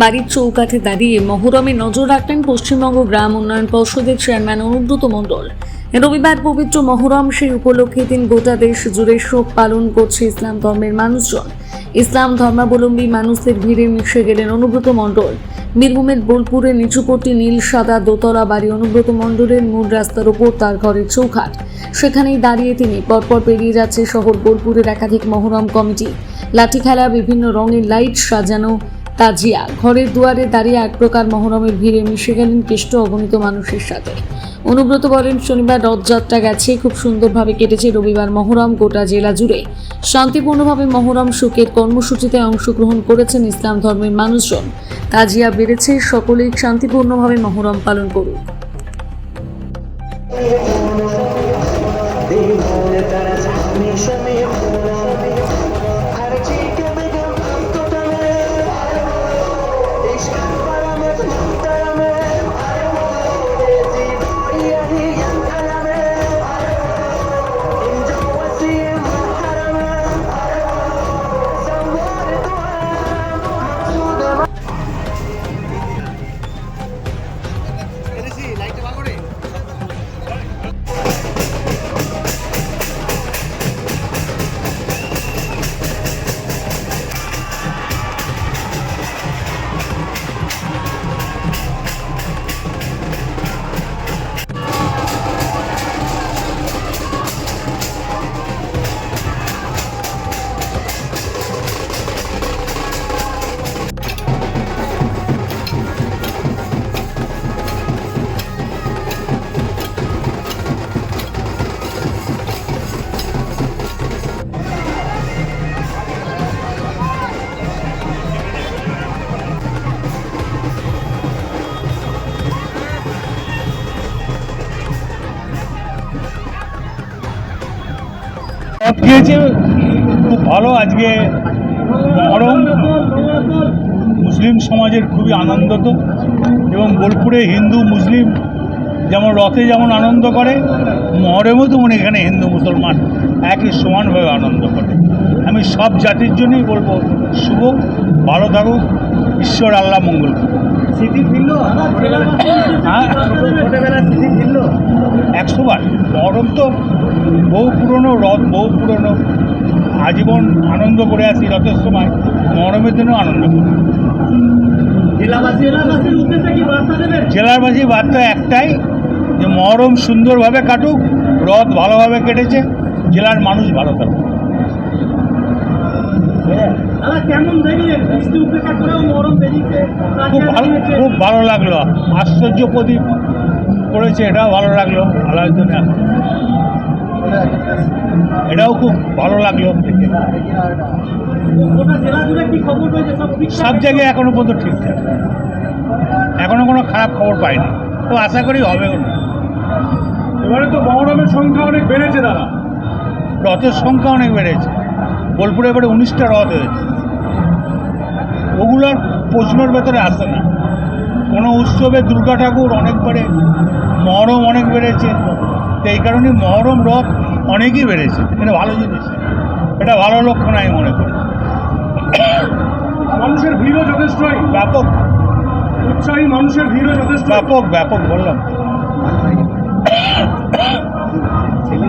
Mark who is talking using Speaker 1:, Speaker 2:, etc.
Speaker 1: বাড়ির চৌকাঠে দাঁড়িয়ে মহরমে নজর রাখলেন পশ্চিমবঙ্গ গ্রাম উন্নয়ন পর্ষদের চেয়ারম্যান অনুব্রত মণ্ডল। রবিবার পবিত্র মহরম সেই উপলক্ষে দিন গোটা দেশ জুড়ে শোক পালন করছে ইসলাম ধর্মের মানুষজন। ইসলাম ধর্মাবলম্বী মানুষদের ভিড়ে মিশে গেলেন অনুব্রত মণ্ডল। বীরভূমের বোলপুরে নিচুপট্টি নীল সাদা দোতলা বাড়ি অনুব্রত মণ্ডলের মূল রাস্তার ওপর তার ঘরের চৌখাট সেখানেই দাঁড়িয়ে তিনি পরপর পেরিয়ে যাচ্ছে শহর বোলপুরের একাধিক মহরম কমিটি। লাঠি খেলা বিভিন্ন রঙের লাইট সাজানো তাজিয়া। ঘরের দুয়ারে দাঁড়িয়ে এক প্রকার মহরমের ভিড়ে মিশে গেলেন কেষ্ট অগণিত মানুষের সাথে। অনুব্রত বলেন, শনিবার রথযাত্রা গেছে, খুব সুন্দরভাবে কেটেছে রবিবার মহরম গোটা জেলা জুড়ে। শান্তিপূর্ণভাবে মহরম সুখের কর্মসূচিতে অংশগ্রহণ করেছেন ইসলাম ধর্মের মানুষজন। তাজিয়া বেড়েছে, সকলেই শান্তিপূর্ণভাবে মহরম পালন করুক।
Speaker 2: গিয়েছে খুব ভালো আজকে মহরম মুসলিম সমাজের খুবই আনন্দিত এবং বোলপুরে হিন্দু মুসলিম যেমন রথে যেমন আনন্দ করে মহরমেও তেমন এখানে হিন্দু মুসলমান একই সমানভাবে আনন্দ করে। আমি সব জাতির জন্যই বলব শুভ ভালো থাকুক ঈশ্বর আল্লাহ মঙ্গল হ্যাঁ? একশো বার মহরম তো বহু পুরনো রথ বহু পুরনো আজীবন আনন্দ করে আসি রথের সময় মহরমের জন্য আনন্দ করি।
Speaker 3: জেলাবাসীর বার্তা
Speaker 2: একটাই যে মহরম সুন্দরভাবে কাটুক রথ ভালোভাবে কেটেছে জেলার মানুষ ভালো থাকুক।
Speaker 3: মরম বেরিয়েছে
Speaker 2: খুব ভালো খুব ভালো লাগল। আশ্চর্য প্রদীপ করেছে এটাও ভালো লাগল। আল্লাহর জন্য এটাও খুব ভালো লাগল
Speaker 3: সব
Speaker 2: জায়গায় এখনও পর্যন্ত ঠিকঠাক। এখনও কোনো খারাপ খবর পাইনি। তো আশা করি হবে না
Speaker 4: এবারে তো মহরমের সংখ্যা অনেক বেড়েছে দাদা।
Speaker 2: রথের সংখ্যা অনেক বেড়েছে। বোলপুরে এবারে উনিশটা রথ হয়েছে। ওগুলোর প্রশ্নের ভেতরে আসে না। কোনো উৎসবে দুর্গা ঠাকুর অনেক বেড়ে মহরম অনেক বেড়েছে। তো এই কারণে মহরম রথ অনেকই বেড়েছে। এটা ভালো জিনিস। এটা ভালো লক্ষণ আমি মনে করি।
Speaker 4: মানুষের ভিড়ও যথেষ্টই
Speaker 2: ব্যাপক।
Speaker 4: উৎসাহী মানুষের ভিড়ও যথেষ্ট
Speaker 2: ব্যাপক ব্যাপক বললাম।
Speaker 3: ছেলে